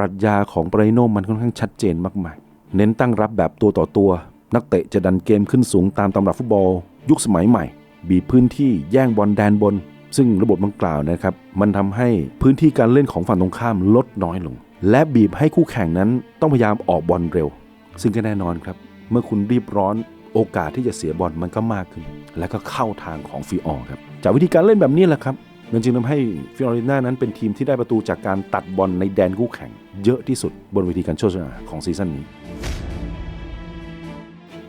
รัชญาของปรโนมันค่อนข้างชัดเจนมากๆ เน้นตั้งรับแบบตัวต่อตัว นักเตะจะดันเกมขึ้นสูงตามตำรับฟุตบอล ยุคสมัยใหม่ บีบพื้นที่แย่งบอลแดนบน ซึ่งระบบดังกล่าวนะครับ มันทำให้พื้นที่การเล่นของฝั่งตรงข้ามลดน้อยลง และบีบให้คู่แข่งนั้นต้องพยายามออกบอลเร็ว ซึ่งก็แน่นอนครับ เมื่อคุณรีบร้อนโอกาสที่จะเสียบอลมันก็มากขึ้น และก็เข้าทางของฟิออร์ครับ จากวิธีการเล่นแบบนี้แหละครับ มันจึงทำให้ฟิออริน่านั้นเป็นทีมที่ได้ประตูจากการตัดบอลในแดนคู่แข่ง เยอะที่สุดบนเวทีการโชคชนะของซีซั่นนี้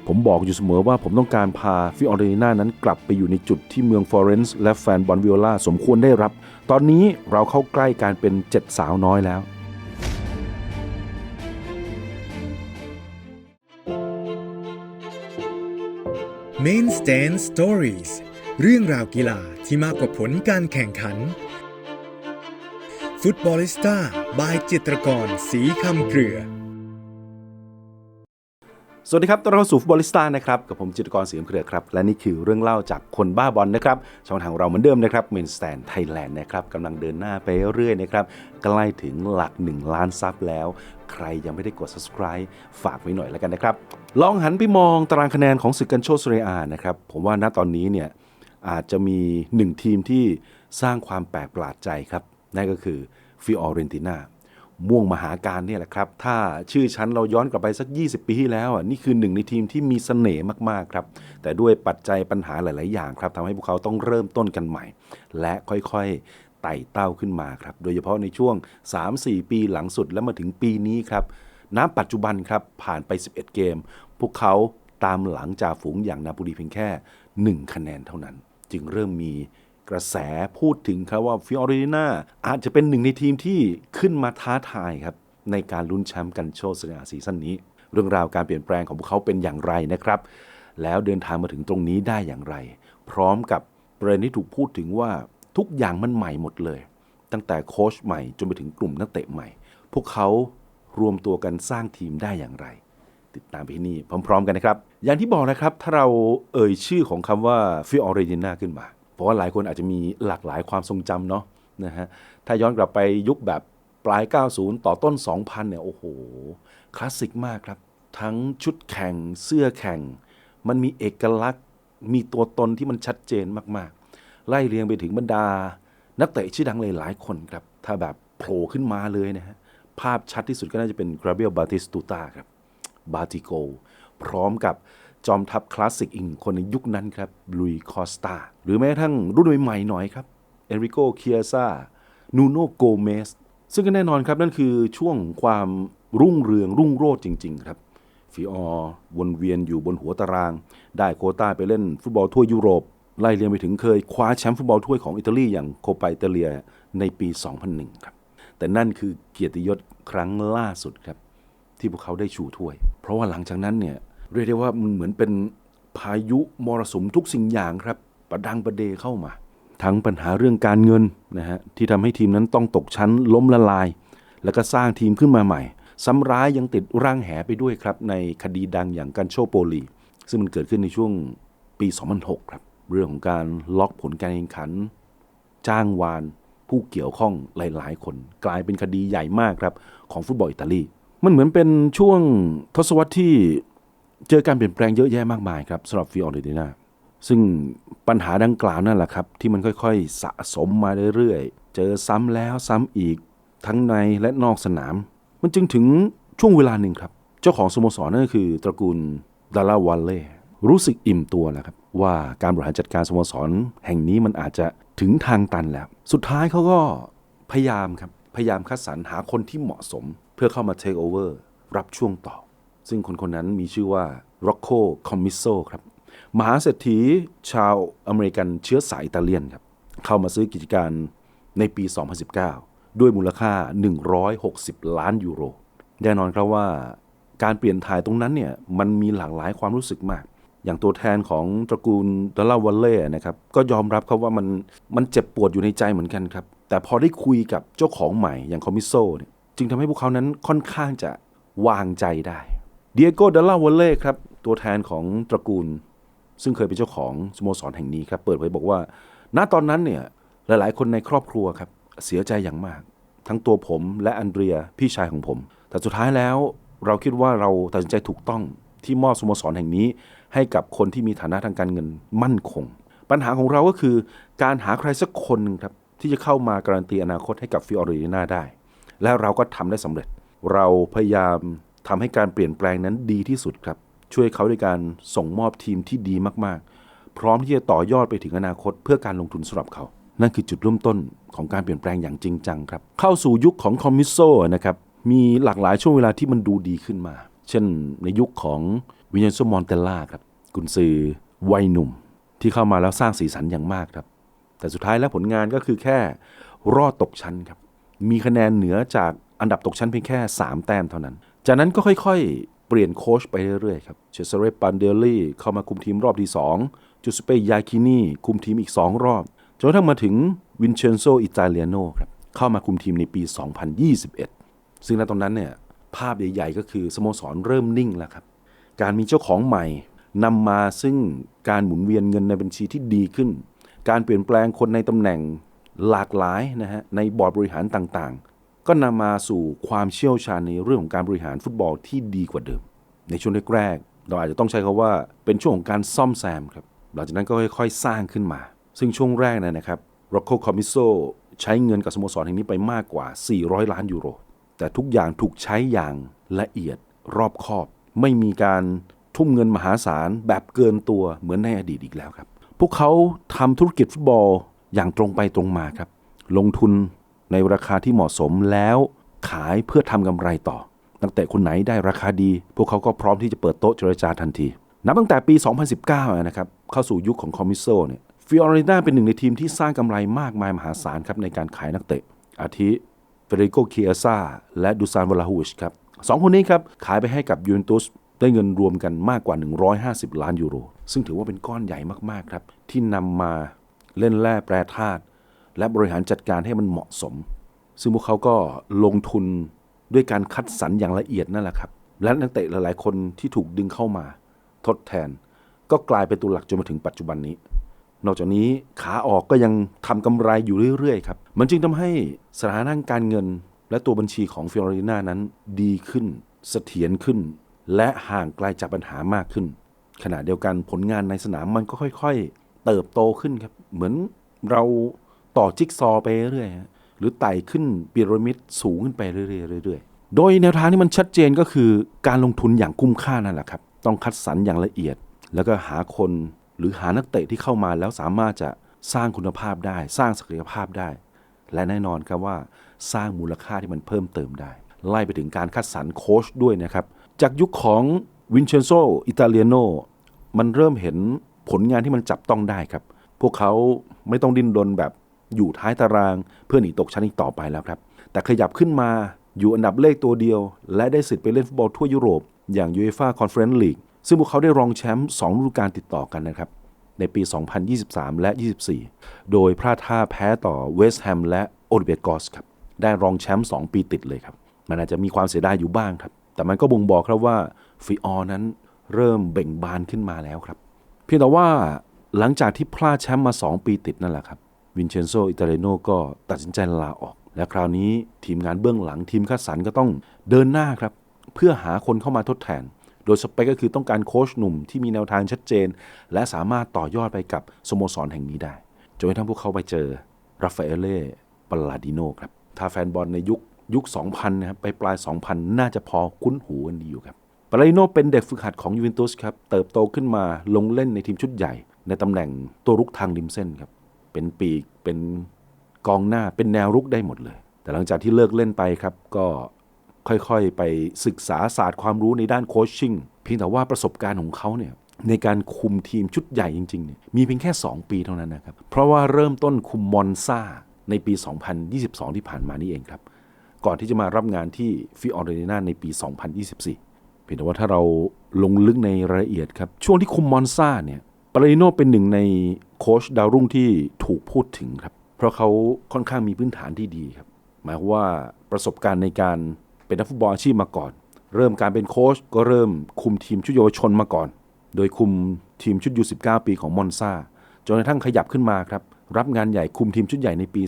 ผมบอกอยู่เสมอว่าผมต้องการพาฟิออเรน่านั้นกลับไปอยู่ในจุดที่เมืองฟลอเรนซ์และแฟนบอลวิโอลาสมควรได้รับ ตอนนี้เราเข้าใกล้การเป็นเจ็ดสาวน้อยแล้ว Main Stand Stories เรื่องราวกีฬาที่มากกว่าผลการแข่งขัน ฟุตบอลิสต้าบายจิตรกรสีคำเกลือ สวัสดีครับต้อนรับเข้าสู่ฟุตบอลิสต้านะครับ กับผมจิตรกรสียงเครือครับ และนี่คือเรื่องเล่าจากคนบ้าบอลนะครับ ช่องทางเราเหมือนเดิมนะครับเมนสแตนไทยแลนด์นะครับกำลังเดินหน้าไปเรื่อยๆนะครับ ใกล้ถึงหลัก 1 ล้านซับแล้ว ใครยังไม่ได้กด subscribe ฝากไว้หน่อยแล้วกันนะครับ ลองหันไปมองตารางคะแนนของศึกกันโชสเรียอานะครับ ผมว่าณตอนนี้เนี่ย อาจจะมีหนึ่งทีมที่สร้างความแปลกประหลาดใจครับ นั่นก็คือฟิออเรนติน่าม่วงมหาการเนี่ยแหละครับ ถ้าชื่อชั้นเราย้อนกลับไปสัก 20 ปีที่แล้วอะนี่คือหนึ่งในทีมที่มีเสน่ห์มากๆครับ แต่ด้วยปัจจัยปัญหาหลาย ๆ อย่างครับทำให้พวกเขาต้องเริ่มต้นกันใหม่ และค่อยๆไต่เต้าขึ้นมาครับ โดยเฉพาะในช่วง 3-4 ปีหลังสุดแล้วมาถึงปีนี้ครับน้ำปัจจุบันครับผ่านไป 11 เกม พวกเขาตามหลังจากฝูงอย่างนาโปลีเพียงแค่ 1 คะแนนเท่านั้น จึงเริ่มมีกระแสพูดถึงครับว่าฟิออริน่าอาจจะเป็นหนึ่งในทีมที่ขึ้นมาท้าทายครับ ในการลุ้นแชมป์กันโชว์สนาซีซั่นนี้ เรื่องราวการเปลี่ยนแปลงของพวกเขาเป็นอย่างไรนะครับ แล้วเดินทางมาถึงตรงนี้ได้อย่างไร พร้อมกับประเด็นที่ถูกพูดถึงว่าทุกอย่างมันใหม่หมดเลย ตั้งแต่โค้ชใหม่จนไปถึงกลุ่มนักเตะใหม่ พวกเขารวมตัวกันสร้างทีมได้อย่างไร ติดตามไปที่นี่พร้อม ๆ กันนะครับ อย่างที่บอกนะครับ ถ้าเราเอ่ยชื่อของคำว่าฟิออเรติน่าขึ้นมา เพราะว่าหลายคนอาจจะมีหลากหลายความทรงจำเนาะนะฮะถ้าย้อนกลับไปยุคแบบปลาย 90 ต่อต้น 2000 เนี่ย โอ้โห คลาสสิกมากครับ ทั้งชุดแข่งเสื้อแข่ง มันมีเอกลักษณ์ มีตัวตนที่มันชัดเจนมากๆ ไล่เรียงไปถึงบรรดา นักเตะชื่อดังเลยหลายคนครับ ถ้าแบบโผล่ขึ้นมาเลยนะฮะ ภาพชัดที่สุดก็น่าจะเป็นกราเบ l บาติสตูตาครับ บาติโก พร้อมกับจอมทัพคลาสสิกอีกคนในยุคนั้นครับลุยคอสตาหรือแม้กระทั่งรุ่นใหม่ๆหน่อยครับเอริโกเคียซานูโนโกเมสซึ่งก็แน่นอนครับนั่นคือช่วงความรุ่งเรืองรุ่งโรจน์จริง ๆ ครับฟิออวนเวียนอยู่บนหัวตาราง ได้โคต้าไปเล่นฟุตบอลทั่วยุโรป ไล่เรียงไปถึงเคยคว้าแชมป์ฟุตบอลถ้วยของอิตาลีอย่างโคปาอิตาเลียในปี 2001 ครับ แต่นั่นคือเกียรติยศครั้งล่าสุดครับ ที่พวกเขาได้ชูถ้วย เพราะว่าหลังจากนั้นเนี่ย เรียกได้ว่ามันเหมือนเป็นพายุมรสุมทุกสิ่งอย่างครับ ประดังประเดเข้ามา ทั้งปัญหาเรื่องการเงินนะฮะที่ทำให้ทีมนั้นต้องตกชั้นล้มละลาย แล้วก็สร้างทีมขึ้นมาใหม่ซ้ำร้ายยังติดร่างแหไปด้วยครับ ในคดีดังอย่างกันโชโปลี ซึ่งมันเกิดขึ้นในช่วงปี 2006 ครับ เรื่องของการล็อกผลการแข่งขัน จ้างวานผู้เกี่ยวข้องหลายๆ คน กลายเป็นคดีใหญ่มากครับ ของฟุตบอลอิตาลี มันเหมือนเป็นช่วงทศวรรษที่ เจอการเปลี่ยนแปลงเยอะแยะมากมายครับสำหรับฟิออเรติน่าซึ่งปัญหาดังกล่าวนั่นแหละครับ ที่มันค่อยๆ สะสมมาเรื่อยๆ เจอซ้ำแล้วซ้ำอีกทั้งในและนอกสนาม มันจึงถึงช่วงเวลาหนึ่งครับ เจ้าของสโมสรนั่นก็คือตระกูลดาราวัลเล่รู้สึกอิ่มตัวแล้วครับ ว่าการบริหารจัดการสโมสรแห่งนี้มันอาจจะถึงทางตันแล้ว สุดท้ายเขาก็พยายามครับ พยายามคัดสรรหาคนที่เหมาะสม เพื่อเข้ามาเทคโอเวอร์รับช่วงต่อ ซึ่งคนคนนั้นมีชื่อว่าร็อกโคคอมมิโซครับมหาเศรษฐีชาวอเมริกันเชื้อสายอิตาเลียนครับเข้ามาซื้อกิจการในปี 2019 ด้วยมูลค่า 160 ล้านยูโร แน่นอนครับว่าการเปลี่ยนถ่ายตรงนั้นเนี่ยมันมีหลากหลายความรู้สึกมาก อย่างตัวแทนของตระกูลดอลลาวัลเล่นะครับก็ยอมรับครับว่ามันมันเจ็บปวดอยู่ในใจเหมือนกันครับ แต่พอได้คุยกับเจ้าของใหม่อย่างคอมมิโซเนี่ยจึงทำให้พวกเขานั้นค่อนข้างจะวางใจได้ เดียโกดลลาวเล่ครับตัวแทนของตระกูล ซึ่งเคยเป็นเจ้าของสโมสรแห่งนี้ครับเปิดเผยบอกว่า ณตอนนั้นเนี่ยหลายๆ คนในครอบครัวครับเสียใจอย่างมาก ทั้งตัวผมและอันเดรียพี่ชายของผม แต่สุดท้ายแล้วเราคิดว่าเราตัดสินใจถูกต้องที่มอบสโมสรแห่งนี้ ให้กับคนที่มีฐานะทางการเงินมั่นคง ปัญหาของเราก็คือการหาใครสักคนนึงครับที่จะเข้ามาการันตีอนาคตให้กับฟิออรติน่าได้ และเราก็ทำได้สำเร็จ เราพยายาม ทำให้การเปลี่ยนแปลงนั้นดีที่สุดครับ ช่วยเขาด้วยการส่งมอบทีมที่ดีมากๆ พร้อมที่จะต่อยอดไปถึงอนาคต เพื่อการลงทุนสำหรับเขา นั่นคือจุดเริ่มต้นของการเปลี่ยนแปลงอย่างจริงจังครับ เข้าสู่ยุคของคอมมิโซนะครับ มีหลากหลายช่วงเวลาที่มันดูดีขึ้นมา เช่นในยุคของวินเยนโซมอนเตลล่าครับกุนซือวัยหนุ่มที่เข้ามาแล้วสร้างสีสันอย่างมากครับ แต่สุดท้ายแล้วผลงานก็คือแค่รอดตกชั้นครับ มีคะแนนเหนือจากอันดับตกชั้นเพียงแค่ 3 แต้มเท่านั้น จากนั้นก็ค่อยๆ เปลี่ยนโค้ชไปเรื่อยๆครับเชสเรปันเดลลี่เข้ามาคุมทีมรอบที่ 2 จูสเปยยาคินีคุมทีมอีก 2 รอบจนกระทั่งมาถึงวินเชนโซอิตาเลียโนครับเข้ามาคุมทีมในปี 2021 ซึ่งณตอนนั้นเนี่ยภาพใหญ่ๆ ก็คือสโมสรเริ่มนิ่งแล้วครับ การมีเจ้าของใหม่นำมาซึ่งการหมุนเวียนเงินในบัญชีที่ดีขึ้น การเปลี่ยนแปลงคนในตำแหน่งหลากหลายนะฮะในบอร์ดบริหารต่างๆ ก็นำมาสู่ความเชี่ยวชาญในเรื่องของการบริหารฟุตบอลที่ดีกว่าเดิม ในช่วงแรกๆเราอาจจะต้องใช้คาว่าเป็นช่วงของการซ่อมแซมครับหลังจากนั้นก็ค่อยๆ สร้างขึ้นมา ซึ่งช่วงแรกนะนะครับโรโคคอมิโซใช้เงินกับสโมสรแห่งนี้ไปมากกว่า 400 ล้านยูโร แต่ทุกอย่างถูกใช้อย่างละเอียดรอบคอบ ไม่มีการทุ่มเงินมหาศาลแบบเกินตัวเหมือนในอดีตอีกแล้วครับ พวกเขาทำธุรกิจฟุตบอลอย่างตรงไปตรงมาครับ ลงทุน ในราคาที่เหมาะสมแล้วขายเพื่อทำกำไรต่อ นักเตะคนไหนได้ราคาดี พวกเขาก็พร้อมที่จะเปิดโต๊ะเจรจาทันที นับตั้งแต่ปี 2019 นะครับ เข้าสู่ยุคของคอมมิโซเนี่ยฟิออเรน่าเป็นหนึ่งในทีมที่สร้างกำไรมากมายมหาศาลครับในการขายนักเตะ อาทิเฟริโกเคียซาและดูซานวลาฮูชครับสองคนนี้ครับขายไปให้กับยูเวนตุสได้เงินรวมกันมากกว่า 150 ล้านยูโร ซึ่งถือว่าเป็นก้อนใหญ่มากๆครับ ที่นำมาเล่นแร่แปรธาตุ และบริหารจัดการให้มันเหมาะสม ซึ่งพวกเขาก็ลงทุนด้วยการคัดสรรอย่างละเอียดนั่นแหละครับ และนักเตะหลายๆ คนที่ถูกดึงเข้ามา ทดแทน ก็กลายเป็นตัวหลักจนมาถึงปัจจุบันนี้ นอกจากนี้ขาออกก็ยังทำกำไรอยู่เรื่อยๆครับ มันจึงทำให้สถานะการเงิน และตัวบัญชีของฟิออเรติน่านั้นดีขึ้น เสถียรขึ้น และห่างไกลจากปัญหามากขึ้น ขณะเดียวกันผลงานในสนามมันก็ค่อย ๆ เติบโตขึ้นครับ เหมือนเรา ต่อจิ๊กซอไปเรื่อยๆฮะหรือไต่ขึ้นพีระมิดสูงขึ้นไปเรื่อยๆเรื่อยๆโดยแนวทางที่มันชัดเจนก็คือการลงทุนอย่างคุ้มค่านั่นแหละครับต้องคัดสรรอย่างละเอียด แล้วก็หาคนหรือหานักเตะที่เข้ามาแล้วสามารถจะสร้างคุณภาพได้ สร้างศักยภาพได้ และแน่นอนครับว่าสร้างมูลค่าที่มันเพิ่มเติมได้ ไล่ไปถึงการคัดสรรโค้ชด้วยนะครับ จากยุคของวินเชนโซอิตาเลียโนมันเริ่มเห็นผลงานที่มันจับต้องได้ครับ พวกเขาไม่ต้องดิ้นรนแบบ อยู่ท้ายตาราง เพื่อหนีตกชั้นอีกต่อไปแล้วครับ แต่ขยับขึ้นมาอยู่อันดับเลขตัวเดียว และได้สิทธิ์ไปเล่นฟุตบอลทั่วยุโรป อย่าง UEFA Conference League ซึ่งพวกเขาได้รองแชมป์2ฤดูกาลติดต่อกันนะครับ ในปี 2023 และ 24 โดยพลาดท่าแพ้ต่อเวสต์แฮมและโอลิเบียกอสครับได้รองแชมป์2ปีติดเลยครับ มันอาจจะมีความเสียดายอยู่บ้างครับ แต่มันก็บ่งบอกครับว่าฟิออร์นั้นเริ่มเบ่งบานขึ้นมาแล้วครับ เพียงแต่ว่าหลังจากที่พลาดแชมป์มา 2 ปีติดนั่นแหละครับ วินเชนโซ อิตาเลโนก็ตัดสินใจลาออก และคราวนี้ทีมงานเบื้องหลังทีมคัดสรรก็ต้องเดินหน้าครับ เพื่อหาคนเข้ามาทดแทน โดยสเปคก็คือต้องการโค้ชหนุ่มที่มีแนวทางชัดเจน และสามารถต่อยอดไปกับสโมสรแห่งนี้ได้จนกระทั่งพวกเขาไปเจอราฟาเอเล่ปาลาดิโนครับถ้าแฟนบอลในยุคยุค 2000 นะครับ ไปปลาย 2000 น่าจะพอคุ้นหูกันดีอยู่ครับปาลาดิโนเป็นเด็กฝึกหัดของยูเวนตุสครับ เติบโตขึ้นมาลงเล่นในทีมชุดใหญ่ ในตำแหน่งตัวรุกทางริมเส้นครับ เป็นปีก เป็นกองหน้า เป็นแนวรุกได้หมดเลย แต่หลังจากที่เลิกเล่นไปครับ ก็ค่อยๆ ไปศึกษาศาสตร์ความรู้ในด้านโคชชิ่ง เพียงแต่ว่าประสบการณ์ของเขาเนี่ยในการคุมทีมชุดใหญ่จริงๆเนี่ยมีเพียงแค่ 2 ปีเท่านั้นนะครับ เพราะว่าเริ่มต้นคุมมอนซาในปี 2022 ที่ผ่านมานี่เองครับ ก่อนที่จะมารับงานที่ฟิออเรติน่าในปี 2024 เพียงแต่ว่าถ้าเราลงลึกในรายละเอียดครับ ช่วงที่คุมมอนซาเนี่ย ปาราดิโนเป็นหนึ่งในโค้ชดาวรุ่งที่ถูกพูดถึงครับ เพราะเขาค่อนข้างมีพื้นฐานที่ดีครับ หมายว่าประสบการณ์ในการเป็นนักฟุตบอลอาชีพมาก่อน เริ่มการเป็นโค้ชก็เริ่มคุมทีมชุดเยาวชนมาก่อน โดยคุมทีมชุดยู19 ปีของมอนซาจนกระทั่งขยับขึ้นมาครับ รับงานใหญ่คุมทีมชุดใหญ่ในปี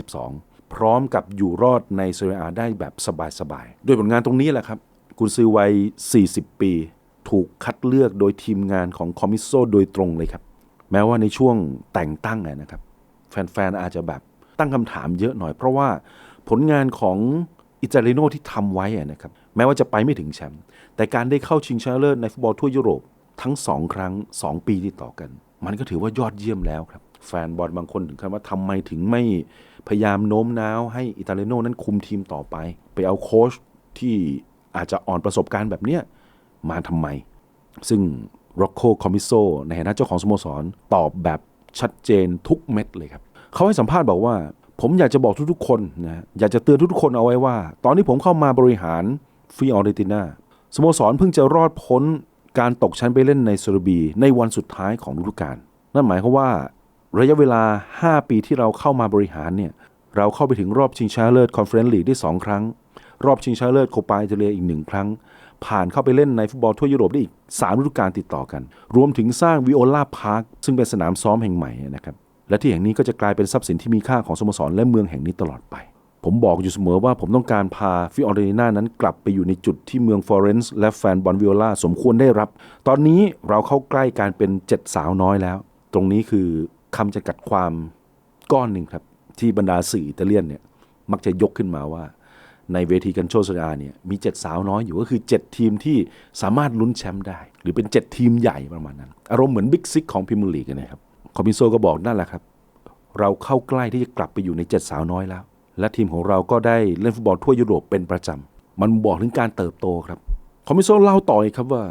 2022 พร้อมกับอยู่รอดในเซเรียอาได้แบบสบายๆด้วยผลงานตรงนี้แหละครับกุนซือวัย 40 ปี ถูกคัดเลือกโดยทีมงานของคอมมิโซโดยตรงเลยครับ แม้ว่าในช่วงแต่งตั้งนะครับ แฟนๆ อาจจะแบบตั้งคำถามเยอะหน่อย เพราะว่าผลงานของอิตาลีโนที่ทำไว้นะครับแม้ว่าจะไปไม่ถึงแชมป์แต่การได้เข้าชิงชนะเลิศในฟุตบอลทั่วยุโรปทั้งสองครั้ง 2 ปีติดต่อกัน มันก็ถือว่ายอดเยี่ยมแล้วครับ แฟนบอลบางคนถึงขั้นว่าทำไมถึงไม่พยายามโน้มน้าวให้อิตาลีโนนั้นคุมทีมต่อไป ไปเอาโค้ชที่อาจจะอ่อนประสบการณ์แบบเนี้ย มาทำไม ซึ่ง Rocco c o m m i s o ในฐานะเจ้าของสโมสรตอบแบบชัดเจนทุกเม็ดเลยครับ เขาให้สัมภาษณ์บอกว่า ผมอยากจะบอกทุกๆคนนะอยากจะเตือนทุกๆคนเอาไว้ว่า ตอนที่ผมเข้ามาบริหารฟีออเรติน่าสโมสรเพิ่งจะรอดพ้นการตกชั้นไปเล่นในเซอร์เบียในวันสุดท้ายของฤดูกาลนั่นหมายความว่า ระยะเวลา 5 ปีที่เราเข้ามาบริหารเนี่ยเราเข้าไปถึงรอบชิงชนะเลิศคอนเฟอเรนซ์ลีกได้สองครั้ง รอบชิงชนะเลิศโคปาอิตาเลียอีกหนึ่งครั้ง ผ่านเข้าไปเล่นในฟุตบอลทั่วยุโรปได้อีก 3 ฤดูกาลติดต่อกัน รวมถึงสร้างวิโอลาพาร์คซึ่งเป็นสนามซ้อมแห่งใหม่นะครับและที่แห่งนี้ก็จะกลายเป็นทรัพย์สินที่มีค่าของสโมสรและเมืองแห่งนี้ตลอดไป ผมบอกอยู่เสมอว่าผมต้องการพาฟิออเรติน่านั้นกลับไปอยู่ในจุดที่เมืองฟลอเรนซ์และแฟนบอลวิโอลาสมควรได้รับ ตอนนี้เราเข้าใกล้การเป็นเจ็ดสาวน้อยแล้ว ตรงนี้คือคำจำกัดความก้อนหนึ่งครับที่บรรดาสื่ออิตาเลียนเนี่ยมักจะยกขึ้นมาว่า ในเวทีกันโชเซอาเนี่ยมี 7 สาวน้อยอยู่ก็คือ 7 ทีมที่สามารถลุ้นแชมป์ได้ หรือเป็น 7 ทีมใหญ่ประมาณนั้น อารมณ์เหมือนบิ๊กซิกของพรีเมียร์ลีกนะครับคอมมิโซก็บอกนั่นแหละครับ เราเข้าใกล้ที่จะกลับไปอยู่ใน 7 สาวน้อยแล้ว และทีมของเราก็ได้เล่นฟุตบอลทั่วยุโรปเป็นประจำมันบอกถึงการเติบโตครับคอมมิโซเล่าต่ออีกครับว่า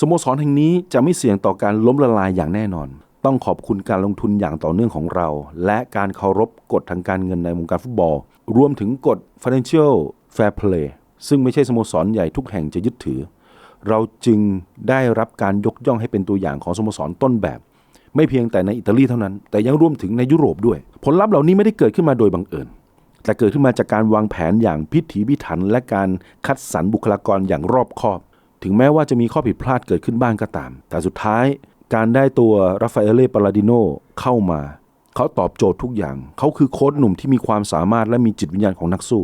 สโมสรแห่งนี้จะไม่เสี่ยงต่อการล้มละลายอย่างแน่นอน ต้องขอบคุณการลงทุนอย่างต่อเนื่องของเรา และการเคารพกฎทางการเงินในวงการฟุตบอล รวมถึงกฎ Financial Fair Play ซึ่งไม่ใช่สโมสรใหญ่ทุกแห่งจะยึดถือ เราจึงได้รับการยกย่องให้เป็นตัวอย่างของสโมสรต้นแบบ ไม่เพียงแต่ในอิตาลีเท่านั้น แต่ยังรวมถึงในยุโรปด้วย ผลลัพธ์เหล่านี้ไม่ได้เกิดขึ้นมาโดยบังเอิญแต่เกิดขึ้นมาจากการวางแผนอย่างพิถีพิถัน และการคัดสรรบุคลากรอย่างรอบคอบ ถึงแม้ว่าจะมีข้อผิดพลาดเกิดขึ้นบ้างก็ตาม แต่สุดท้ายการได้ตัวราฟาเอเล่ปาลาดิโนเข้ามา เขาตอบโจทย์ทุกอย่าง เขาคือโค้ชหนุ่มที่มีความสามารถและมีจิตวิญญาณของนักสู้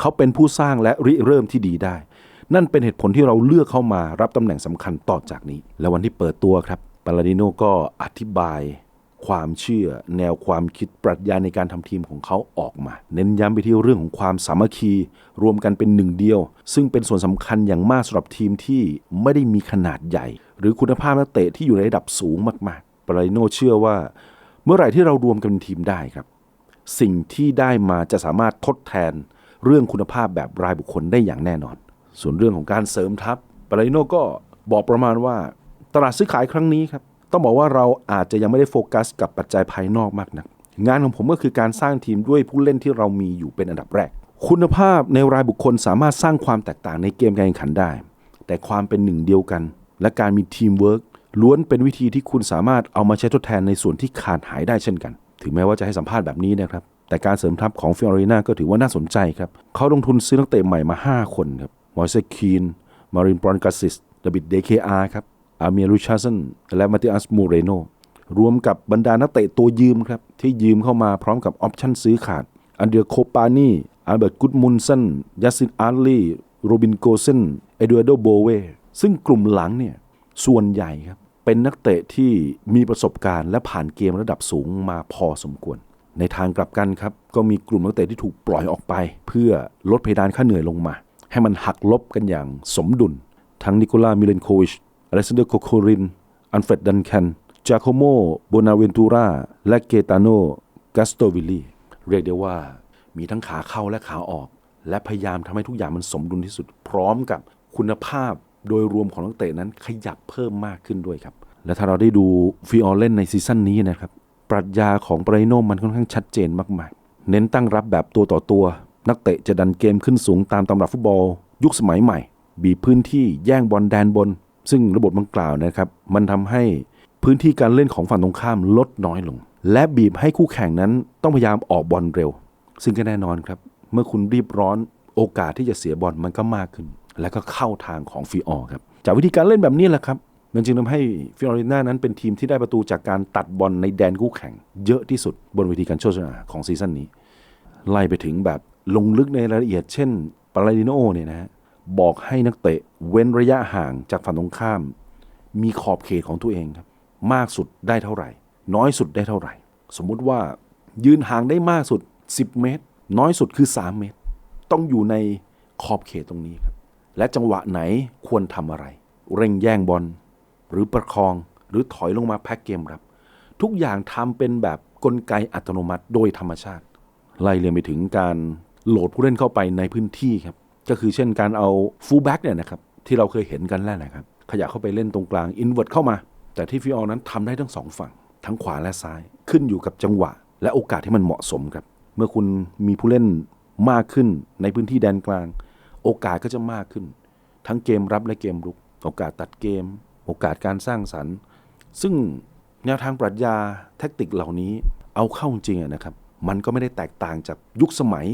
เขาเป็นผู้สร้างและริเริ่มที่ดีได้ นั่นเป็นเหตุผลที่เราเลือกเข้ามารับตำแหน่งสำคัญต่อจากนี้ และวันที่เปิดตัวครับปาลาดิโนก็อธิบายความเชื่อแนวความคิดปรัชญาในการทำทีมของเขาออกมา เน้นย้ำไปที่เรื่องของความสามัคคี รวมกันเป็นหนึ่งเดียว ซึ่งเป็นส่วนสำคัญอย่างมากสำหรับทีมที่ไม่ได้มีขนาดใหญ่ หรือคุณภาพนักเตะที่อยู่ในระดับสูงมากๆปาลาดิโนเชื่อว่า เมื่อไหร่ที่เรารวมกันเป็นทีมได้ครับ สิ่งที่ได้มาจะสามารถทดแทนเรื่องคุณภาพแบบรายบุคคลได้อย่างแน่นอน ส่วนเรื่องของการเสริมทัพปาลาดิโนก็บอกประมาณว่าตลาดซื้อขายครั้งนี้ครับ ต้องบอกว่าเราอาจจะยังไม่ได้โฟกัสกับปัจจัยภายนอกมากนัก งานของผมก็คือการสร้างทีมด้วยผู้เล่นที่เรามีอยู่เป็นอันดับแรก คุณภาพในรายบุคคลสามารถสร้างความแตกต่างในเกมการแข่งขันได้ แต่ความเป็นหนึ่งเดียวกัน และการมีทีมเวิร์ก ล้วนเป็นวิธีที่คุณสามารถเอามาใช้ทดแทนในส่วนที่ขาดหายได้เช่นกัน ถึงแม้ว่าจะให้สัมภาษณ์แบบนี้นะครับ แต่การเสริมทัพของฟิออริน่าก็ถือว่าน่าสนใจครับ เขาลงทุนซื้อนักเตะใหม่มา 5 คนครับ มอยเซคีน มารินบรอนกาซิสดบิดเดเคอาครับ อาเมียรูชาสัน และมาติอัสมูเรโน รวมกับบรรดานักเตะตัวยืมครับ ที่ยืมเข้ามาพร้อมกับออปชั่นซื้อขาด อันเดียโคปานีอัลเบิร์ตกุดมุนสันยัสซินอาร์ลีโรบินโกเซนเอดูอโดโบเวซึ่งกลุ่มหลังเนี่ย ส่วนใหญ่ครับ เป็นนักเตะที่มีประสบการณ์และผ่านเกมระดับสูงมาพอสมควร ในทางกลับกันครับ ก็มีกลุ่มนักเตะที่ถูกปล่อยออกไป เพื่อลดเพดานค่าเหนื่อยลงมา ให้มันหักลบกันอย่างสมดุล ทั้งนิโคลามิเลนโควิชอเล็กซานเดอร์โคโคริน อันเฟรดดันแคนจาโคโมโบนาเวนตูราและเกตาโนกัสโตวิลลีเรียกได้ว่ามีทั้งขาเข้าและขาออก และพยายามทำให้ทุกอย่างมันสมดุลที่สุด พร้อมกับคุณภาพ โดยรวมของนักเตะนั้นขยับเพิ่มมากขึ้นด้วยครับ และถ้าเราได้ดูฟิออเล่นในซีซั่นนี้นะครับปรัชญาของปรโนมันค่อนข้างชัดเจนมากๆ เน้นตั้งรับแบบตัวต่อตัว นักเตะจะดันเกมขึ้นสูงตามตำรับฟุตบอล ยุคสมัยใหม่ บีบพื้นที่แย่งบอลแดนบน ซึ่งระบบดังกล่าวนะครับ มันทำให้พื้นที่การเล่นของฝั่งตรงข้ามลดน้อยลง และบีบให้คู่แข่งนั้นต้องพยายามออกบอลเร็ว ซึ่งก็แน่นอนครับ เมื่อคุณรีบร้อนโอกาสที่จะเสียบอลมันก็มากขึ้น และก็เข้าทางของฟิออครับจากวิธีการเล่นแบบนี้แหละครับมันจึงทำให้ฟิออริน่านั้นเป็นทีมที่ได้ประตูจากการตัดบอลในแดนคู่แข่ง เยอะที่สุดบนเวทีการโชคชนะของซีซั่นนี้ ไล่ไปถึงแบบลงลึกในรายละเอียดเช่นปาลาดิโนเนี่ยนะฮะบอกให้นักเตะเว้นระยะห่างจากฝั่งตรงข้าม มีขอบเขตของตัวเองครับมากสุดได้เท่าไหร่ น้อยสุดได้เท่าไหร่ สมมุติว่ายืนห่างได้มากสุด 10 เมตร น้อยสุดคือ 3 เมตร ต้องอยู่ในขอบเขตตรงนี้ครับ และจังหวะไหนควรทำอะไร เร่งแย่งบอลหรือประคองหรือถอยลงมาแพ็กเกมรับ ทุกอย่างทำเป็นแบบกลไกอัตโนมัติโดยธรรมชาติ ไล่เรียนไปถึงการโหลดผู้เล่นเข้าไปในพื้นที่ครับ ก็คือเช่นการเอาฟูลแบ็กเนี่ยนะครับที่เราเคยเห็นกันแล้วนะครับ ขยับเข้าไปเล่นตรงกลางอินเว t ร์เข้ามา แต่ที่ฟิออนั้นทำได้ทั้งสองฝั่ง ทั้งขวาและซ้าย ขึ้นอยู่กับจังหวะ และโอกาสที่มันเหมาะสมครับ เมื่อคุณมีผู้เล่นมากขึ้นในพื้นที่แดนกลาง โอกาสก็จะมากขึ้น ทั้งเกมรับและเกมรุก โอกาสตัดเกม โอกาสการสร้างสรรค์ ซึ่งแนวทางปรัชญาแทคติกเหล่านี้เอาเข้าจริงนะครับ มันก็ไม่ได้แตกต่างจากยุคสมัย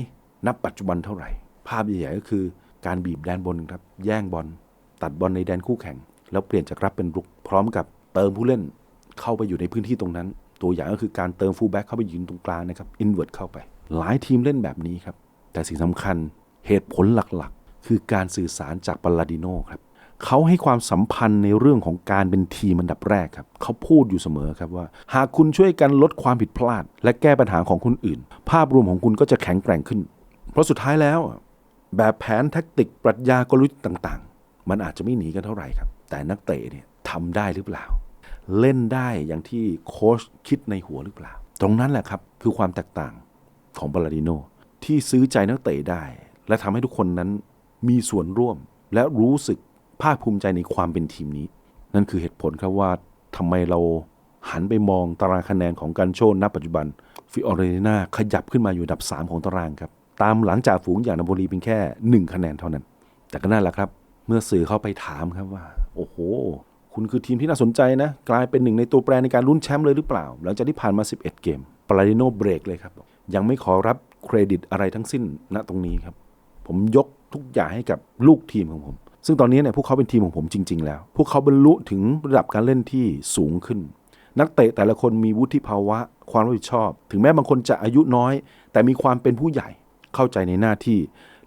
นับปัจจุบันเท่าไหร่ ภาพใหญ่ๆก็คือการบีบแดนบนครับ แย่งบอล ตัดบอลในแดนคู่แข่ง แล้วเปลี่ยนจากรับเป็นรุก พร้อมกับเติมผู้เล่นเข้าไปอยู่ในพื้นที่ตรงนั้น ตัวอย่างก็คือการเติมฟูลแบ็กเข้าไปยืนตรงกลางนะครับ อินเว t ร์เข้าไป หลายทีมเล่นแบบนี้ครับ แต่สิ่งสำคัญ เหตุผลหลักๆ คือการสื่อสารจากปาลาดิโนครับเขาให้ความสัมพันธ์ในเรื่องของการเป็นทีมอันดับแรกครับเขาพูดอยู่เสมอครับว่า หากคุณช่วยกันลดความผิดพลาด และแก้ปัญหาของคนอื่น ภาพรวมของคุณก็จะแข็งแกร่งขึ้น เพราะสุดท้ายแล้ว แบบแผนแทคติก ปรัชญากลยุทธ์ต่างๆ มันอาจจะไม่หนีกันเท่าไหร่ครับ แต่นักเตะเนี่ยทำได้หรือเปล่า เล่นได้อย่างที่โค้ชคิดในหัวหรือเปล่า ตรงนั้นแหละครับคือความแตกต่างของบาลาดิโนที่ซื้อใจนักเตะได้ และทำให้ทุกคนนั้นมีส่วนร่วม และรู้สึกภาคภูมิใจในความเป็นทีมนี้ นั่นคือเหตุผลครับว่าทำไมเราหันไปมองตารางคะแนนของการโชนณปัจจุบันฟิออเรตินาขยับขึ้นมาอยู่อันดับ 3 ของตารางครับ ตามหลังจากฝูงอย่างนาโปลีเป็นแค่ 1 คะแนนเท่านั้น แต่ก็นั่นแหละครับ เมื่อสื่อเข้าไปถามครับว่า โอ้โห คุณคือทีมที่น่าสนใจนะ กลายเป็นหนึ่งในตัวแปรในการลุ้นแชมป์เลยหรือเปล่า หลังจากที่ผ่านมา 11 เกมปาลาดิโนเบรกเลยครับ ยังไม่ขอรับเครดิตอะไรทั้งสิ้นณตรงนี้ครับ ผมยกทุกอย่างให้กับลูกทีมของผม ซึ่งตอนนี้เนี่ยพวกเขาเป็นทีมของผมจริง ๆ แล้ว พวกเขาบรรลุถึงระดับการเล่นที่สูงขึ้น นักเตะแต่ละคนมีวุฒิภาวะ ความรับผิดชอบ ถึงแม้บางคนจะอายุน้อย แต่มีความเป็นผู้ใหญ่เข้าใจในหน้าที่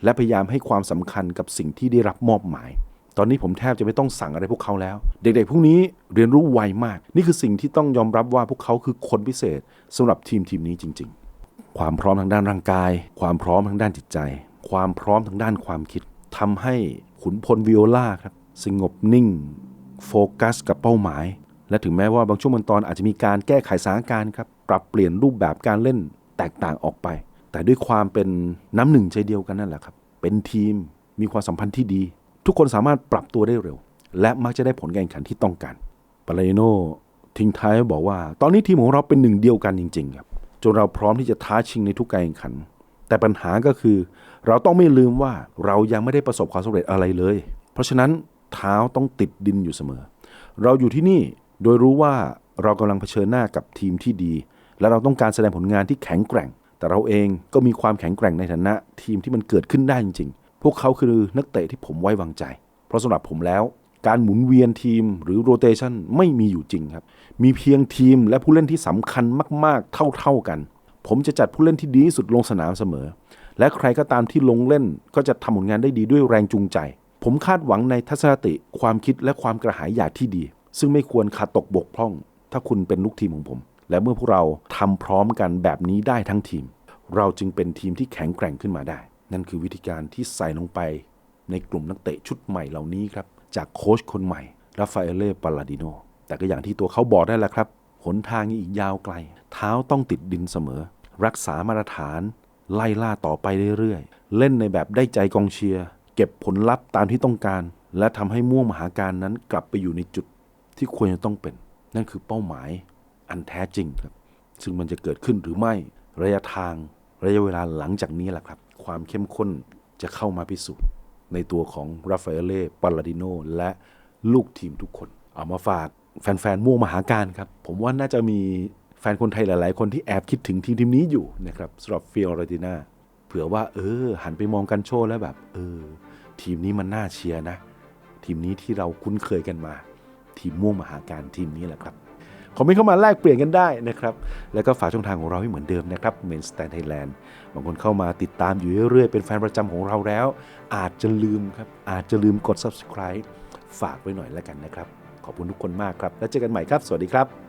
และพยายามให้ความสำคัญกับสิ่งที่ได้รับมอบหมาย ตอนนี้ผมแทบจะไม่ต้องสั่งอะไรพวกเขาแล้ว เด็กๆพวกนี้เรียนรู้ไวมาก นี่คือสิ่งที่ต้องยอมรับว่าพวกเขาคือคนพิเศษสำหรับทีมทีมนี้จริง ๆ ความพร้อมทางด้านร่างกาย ความพร้อมทางด้านจิตใจ ความพร้อมทางด้านความคิดทำให้ขุนพลวิโอลาครับสงบนิ่ง โฟกัสกับเป้าหมาย และถึงแม้ว่าบางช่วงบางตอนอาจจะมีการแก้ไขสถานการณ์ครับปรับเปลี่ยนรูปแบบการเล่นแตกต่างออกไป แต่ด้วยความเป็นน้ำหนึ่งใจเดียวกันนั่นแหละครับ เป็นทีมมีความสัมพันธ์ที่ดี ทุกคนสามารถปรับตัวได้เร็ว และมักจะได้ผลการแข่งขันที่ต้องการปาเลโนทิ้งท้ายบอกว่า ตอนนี้ทีมของเราเป็นหนึ่งเดียวกันจริงๆครับจนเราพร้อมที่จะท้าชิงในทุกการแข่งขัน แต่ปัญหาก็คือ เราต้องไม่ลืมว่าเรายังไม่ได้ประสบความสำเร็จอะไรเลย เพราะฉะนั้นเท้าต้องติดดินอยู่เสมอ เราอยู่ที่นี่โดยรู้ว่าเรากำลังเผชิญหน้ากับทีมที่ดี และเราต้องการแสดงผลงานที่แข็งแกร่ง แต่เราเองก็มีความแข็งแกร่งในฐานะ ทีมที่มันเกิดขึ้นได้จริงๆ พวกเขาคือนักเตะที่ผมไว้วางใจ เพราะสำหรับผมแล้ว การหมุนเวียนทีมหรือโรเตชันไม่มีอยู่จริงครับ มีเพียงทีมและผู้เล่นที่สำคัญมากๆ เท่าๆกัน ผมจะจัดผู้เล่นที่ดีที่สุดลงสนามเสมอ และใครก็ตามที่ลงเล่นก็จะทำผลงานได้ดีด้วยแรงจูงใจ ผมคาดหวังในทัศนคติความคิดและความกระหายอยากที่ดี ซึ่งไม่ควรขาดตกบกพร่อง ถ้าคุณเป็นลูกทีมของผม และเมื่อพวกเราทำพร้อมกันแบบนี้ได้ทั้งทีม เราจึงเป็นทีมที่แข็งแกร่งขึ้นมาได้ นั่นคือวิธีการที่ใส่ลงไป ในกลุ่มนักเตะชุดใหม่เหล่านี้ครับจากโค้ชคนใหม่ราฟาเอเล่ปาลาดิโนแต่ก็อย่างที่ตัวเขาบอกได้แหละครับหนทางยังอีกยาวไกล เท้าต้องติดดินเสมอ รักษามาตรฐาน ไล่ล่าต่อไปเรื่อยๆ เล่นในแบบได้ใจกองเชียร์ เก็บผลลัพธ์ตามที่ต้องการ และทำให้ม่วงมหาการนั้นกลับไปอยู่ในจุดที่ควรจะต้องเป็น นั่นคือเป้าหมายอันแท้จริงครับ ซึ่งมันจะเกิดขึ้นหรือไม่ระยะทางระยะเวลาหลังจากนี้แหละครับ ความเข้มข้นจะเข้ามาพิสูจน์ ในตัวของราฟาเอเล่ปาลาดิโนและลูกทีมทุกคน เอามาฝากแฟนๆม่วงมหาการครับ ผมว่าน่าจะมี แฟนคนไทยหลาย ๆ คนที่แอบคิดถึงทีมทีมนี้อยู่นะครับสำหรับฟิออเรติน่าเผื่อว่า เออ หันไปมองกันโชว์แล้วแบบ เออ ทีมนี้มันน่าเชียร์นะ ทีมนี้ที่เราคุ้นเคยกันมา ทีมม่วงมหาการทีมนี้แหละครับคอมเมนต์เข้ามาแลกเปลี่ยนกันได้นะครับ แล้วก็ฝากช่องทางของเราให้เหมือนเดิมนะครับ Main Stand Thailand บางคนเข้ามาติดตามอยู่เรื่อยๆ เป็นแฟนประจำของเราแล้ว อาจจะลืมครับ อาจจะลืมกด subscribe ฝากไว้หน่อยแล้วกันนะครับ ขอบคุณทุกคนมากครับ แล้วเจอกันใหม่ครับ สวัสดีครับ